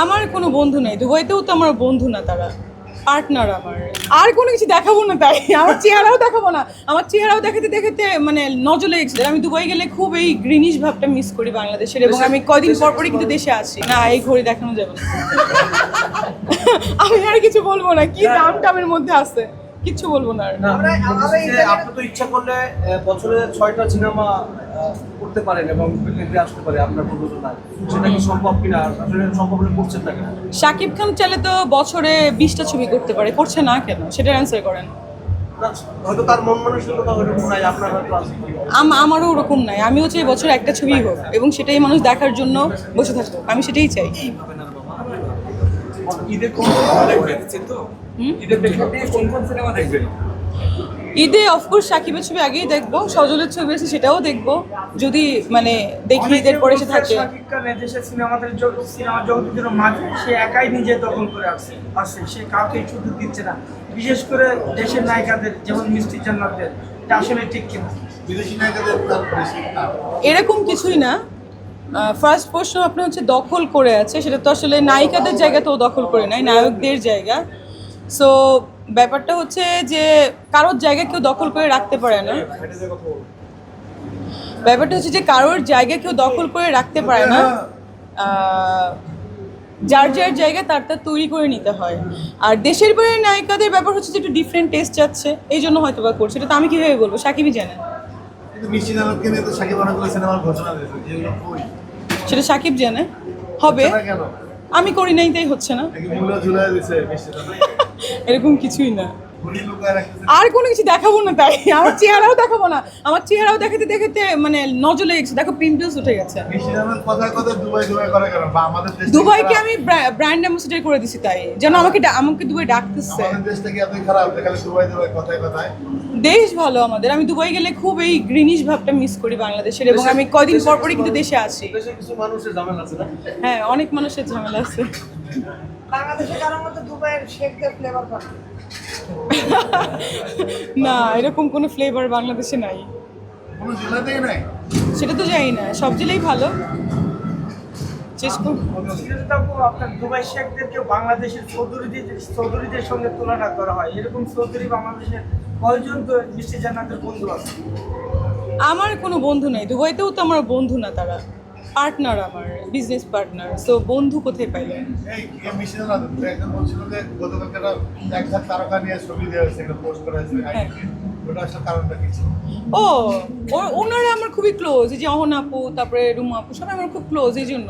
আমার কোনো বন্ধু নেই। দুবাইতেও তো আমার বন্ধু না তারা। পার্টনার আমার। আর কোনো কিছু দেখাবো না তাই। আমার চেহারাও দেখাবো না। আমার চেহারাও দেখাতে দেখাতে মানে নজর লেগে গেছে। আমি দুবাই গেলে খুব এই গ্রিনিশ ভাবটা মিস করি বাংলাদেশের এবং আমি কয়দিন পর পরই কিন্তু দেশে আসি না এই ঘড়ি দেখানো যাবে না। আমি আর কিছু বলব না। কি দাম টামের মধ্যে আছে? কিচ্ছু বলব না আপনি তো ইচ্ছা করলে বছরে ছয়টা সিনেমা করতে পারেন এবং আসতে পারে আপনার প্রযোজনায় সেটা কি সম্ভব কিনা? আসলে সম্ভব হলে করছেন না কেন? শাকিব খান চাইলে তো বছরে বিশটা ছবি করতে পারে। করছে না কেন? সেটার অ্যান্সার করেন। হয়তো তার মন মানসিকতা নাই আপনার হয়তো আমারও ওরকম নাই। আমি হচ্ছে বছর একটা ছবি হোক এবং সেটাই মানুষ দেখার জন্য বসে থাকব আমি সেটাই চাই। ঈদে কোন সিনেমা দেখবেন? হুম? ঈদের প্রেক্ষাপটে কোন কোন সিনেমা দেখবেন? ঈদে অফকোর্স সাকিবের ছবি আগেই দেখব সজলের ছবি আছে সেটাও দেখব যদি মানে দেখি ঈদের পরে এসে থাকে। শাকিব খান দেশের সিনেমাদের সিনেমা জগতের জন্য মাঝে সে একাই নিজে দখল করে আসছে আসছে। সে কাউকে সুযোগ দিচ্ছে না। বিশেষ করে দেশের নায়িকাদের যেমন মিষ্টি জান্নাতদের এটা আসলে ঠিক কিনা? বিদেশি নায়িকাদের এরকম কিছুই না। ফার্স্ট প্রশ্ন আপনি হচ্ছে দখল করে আছে, সেটা তো আসলে নায়িকাদের জায়গা তো দখল করে নাই, নায়কদের জায়গা। সো ব্যাপারটা হচ্ছে যে কারোর জায়গা কেউ দখল করে রাখতে পারে না। ব্যাপারটা হচ্ছে যে কারোর জায়গা কেউ দখল করে রাখতে পারে না। যার যার জায়গা তার তার তৈরি করে নিতে হয়। আর দেশের বাইরের নায়িকাদের ব্যাপার হচ্ছে যে একটু ডিফারেন্ট টেস্ট যাচ্ছে, এই জন্য হয়তো বা করছে। এটা তো আমি কীভাবে বলব? সাকিবই জানেন। মিষ্টি নিয়ে তো সাকিব অনেকগুলো সিনেমার ঘোষণা দিয়েছে, যেগুলো সেটা সাকিব জানে। হবে। আমি করি নাই তাই হচ্ছে না। এরকম কিছুই না। আর কোনো কিছু দেখাবো না তাই। আমার চেহারাও দেখাবো না। আমার চেহারাও দেখাতে দেখাতে মানে নজর লেগে গেছে। দেখো পিম্পলস উঠে গেছে। দুবাইকে আমি ব্র্যান্ড অ্যাম্বাসেডার করে দিছি তাই। যেন আমাকে ডা- আমাকে দুবাই ডাকতেছে। দেশ ভালো আমাদের। আমি দুবাই গেলে খুব এই গ্রিনিশ ভাবটা মিস করি বাংলাদেশের এবং আমি কয়দিন পর পরই কিন্তু দেশে আসি দেশে কিছু মানুষের ঝামেলা আছে না? হ্যাঁ অনেক মানুষের ঝামেলা আছে। বাংলাদেশে কারোর মতো দুবাইয়ের শেখদের ফ্লেভার পাবে না এরকম কোনো ফ্লেভার বাংলাদেশে নাই। কোনো জেলাতেই নাই? সেটা তো জানি না সব জেলেই ভালো। দুবাই শেখদেরকে বাংলাদেশের চৌধুরীদের চৌধুরীদের সঙ্গে তুলনা করা হয়। এরকম চৌধুরী বাংলাদেশের কয়জন তো মিষ্টি জান্নাতের বন্ধু আছে? আমার কোনো বন্ধু নাই দুবাইতেও তো আমার বন্ধু না তারা। পার্টনার আমার বিজনেস পার্টনার সো বন্ধু কোথায় পাইলেন এই এই মিষ্টি নাম একজন বলছিল যে গতকালকে একটা তারকা নিয়ে ছবি দেওয়া হয়েছে একটা পোস্ট করা হয়েছে হ্যাঁ। ওটা আসলে কারণটা কি ছিল? ও ওনারা আমার খুবই ক্লোজ এই যে অহন আপু তারপরে রুমা আপু সবাই আমার খুব ক্লোজ এই জন্য।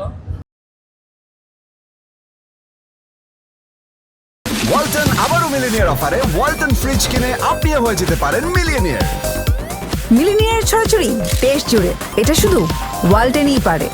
ওয়ালটন আবারও মিলিনিয়ার অফারে ওয়ালটন ফ্রিজ কিনে আপনিও হয়ে যেতে পারেন মিলিয়নিয়ার। মিলিনিয়ার ছড়াছড়ি দেশ জুড়ে এটা শুধু ওয়ালটেনই পারে।